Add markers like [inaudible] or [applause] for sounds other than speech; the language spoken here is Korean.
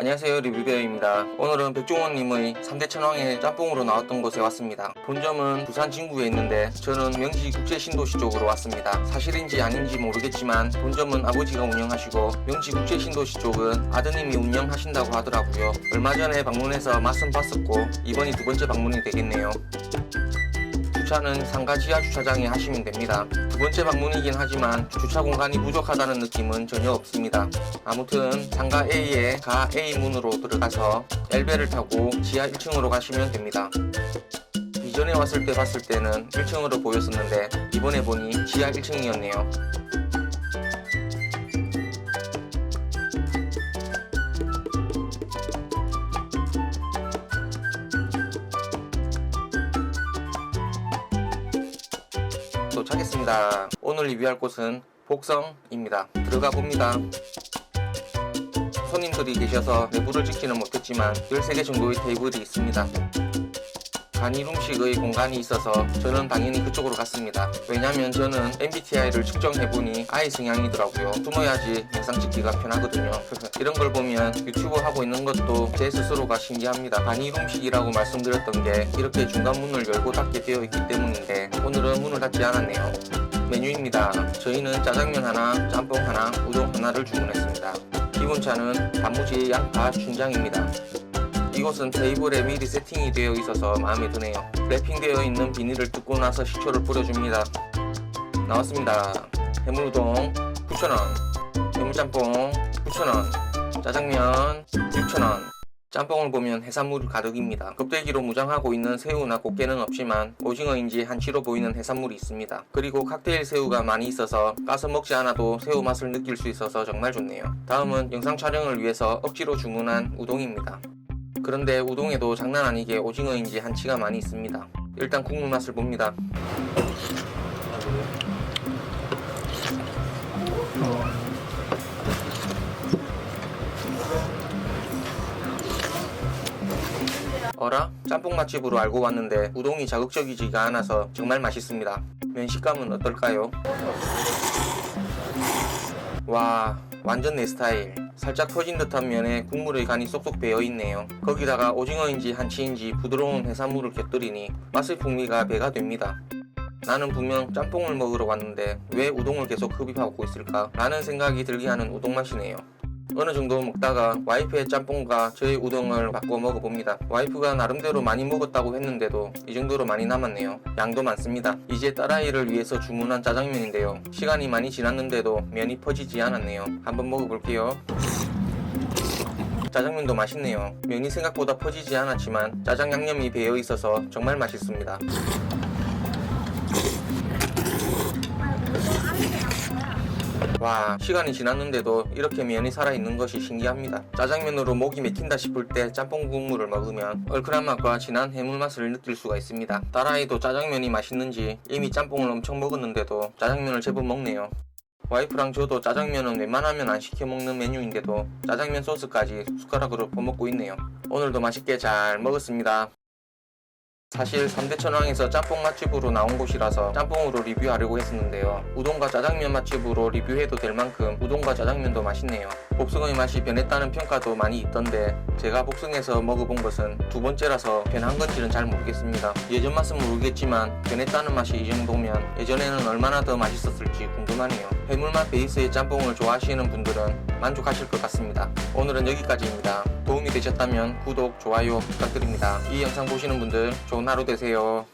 안녕하세요 리뷰베어입니다. 오늘은 백종원님의 3대 천왕의 짬뽕으로 나왔던 곳에 왔습니다. 본점은 부산 진구에 있는데 저는 명지 국제신도시 쪽으로 왔습니다. 사실인지 아닌지 모르겠지만 본점은 아버지가 운영하시고 명지 국제신도시 쪽은 아드님이 운영하신다고 하더라고요. 얼마 전에 방문해서 맛은 봤었고 이번이 두 번째 방문이 되겠네요 주차는 상가 지하 주차장에 하시면 됩니다. 두 번째 방문이긴 하지만 주차 공간이 부족하다는 느낌은 전혀 없습니다. 아무튼 상가 A에 가 A 문으로 들어가서 엘베를 타고 지하 1층으로 가시면 됩니다. 이전에 왔을 때 봤을 때는 1층으로 보였었는데 이번에 보니 지하 1층이었네요. 도착했습니다. 오늘 리뷰할 곳은 복성입니다. 들어가 봅니다. 손님들이 계셔서 내부를 찍지는 못했지만 13개 정도의 테이블이 있습니다. 간이 음식의 공간이 있어서 저는 당연히 그쪽으로 갔습니다. 왜냐면 저는 MBTI를 측정해보니 I 성향이더라고요. 숨어야지 영상 찍기가 편하거든요. [laughs] 이런 걸 보면 유튜브 하고 있는 것도 제 스스로가 신기합니다. 간이 음식이라고 말씀드렸던 게 이렇게 중간 문을 열고 닫게 되어 있기 때문인데 오늘은 문을 닫지 않았네요. 메뉴입니다. 저희는 짜장면 하나, 짬뽕 하나, 우동 하나를 주문했습니다. 기본차는 단무지 양파 춘장입니다. 이곳은 테이블에 미리 세팅이 되어 있어서 마음에 드네요. 랩핑되어 있는 비닐을 뜯고 나서 식초를 뿌려줍니다. 나왔습니다. 해물우동 9,000원, 해물짬뽕 9,000원, 짜장면 6,000원. 짬뽕을 보면 해산물이 가득입니다. 껍데기로 무장하고 있는 새우나 꽃게는 없지만 오징어인지 한치로 보이는 해산물이 있습니다. 그리고 칵테일 새우가 많이 있어서 까서 먹지 않아도 새우 맛을 느낄 수 있어서 정말 좋네요. 다음은 영상 촬영을 위해서 억지로 주문한 우동입니다. 그런데 우동에도 장난 아니게 오징어인지 한치가 많이 있습니다. 일단 국물 맛을 봅니다. 어라? 짬뽕 맛집으로 알고 왔는데 우동이 자극적이지가 않아서 정말 맛있습니다. 면 식감은 어떨까요? 와, 완전 내 스타일. 살짝 터진 듯한 면에 국물의 간이 쏙쏙 배어 있네요. 거기다가 오징어인지 한치인지 부드러운 해산물을 곁들이니 맛의 풍미가 배가 됩니다. 나는 분명 짬뽕을 먹으러 왔는데 왜 우동을 계속 흡입하고 있을까? 라는 생각이 들게 하는 우동 맛이네요. 어느 정도 먹다가 와이프의 짬뽕과 저의 우동을 바꿔 먹어봅니다. 와이프가 나름대로 많이 먹었다고 했는데도 이 정도로 많이 남았네요. 양도 많습니다. 이제 딸아이를 위해서 주문한 짜장면인데요. 시간이 많이 지났는데도 면이 퍼지지 않았네요. 한번 먹어볼게요. 짜장면도 맛있네요. 면이 생각보다 퍼지지 않았지만 짜장 양념이 배어 있어서 정말 맛있습니다. 와 시간이 지났는데도 이렇게 면이 살아있는 것이 신기합니다 짜장면으로 목이 맥힌다 싶을 때 짬뽕 국물을 먹으면 얼큰한 맛과 진한 해물 맛을 느낄 수가 있습니다 딸아이도 짜장면이 맛있는지 이미 짬뽕을 엄청 먹었는데도 짜장면을 제법 먹네요 와이프랑 저도 짜장면은 웬만하면 안 시켜 먹는 메뉴인데도 짜장면 소스까지 숟가락으로 퍼먹고 있네요 오늘도 맛있게 잘 먹었습니다 사실 3대 천왕에서 짬뽕 맛집으로 나온 곳이라서 짬뽕으로 리뷰하려고 했었는데요. 우동과 짜장면 맛집으로 리뷰해도 될 만큼 우동과 짜장면도 맛있네요. 복숭아의 맛이 변했다는 평가도 많이 있던데 제가 복숭에서 먹어본 것은 두 번째라서 변한 건지는 잘 모르겠습니다. 예전 맛은 모르겠지만 변했다는 맛이 이 정도면 예전에는 얼마나 더 맛있었을지 궁금하네요. 해물맛 베이스의 짬뽕을 좋아하시는 분들은 만족하실 것 같습니다. 오늘은 여기까지입니다. 도움이 되셨다면 구독, 좋아요 부탁드립니다. 이 영상 보시는 분들 좋은 하루 되세요.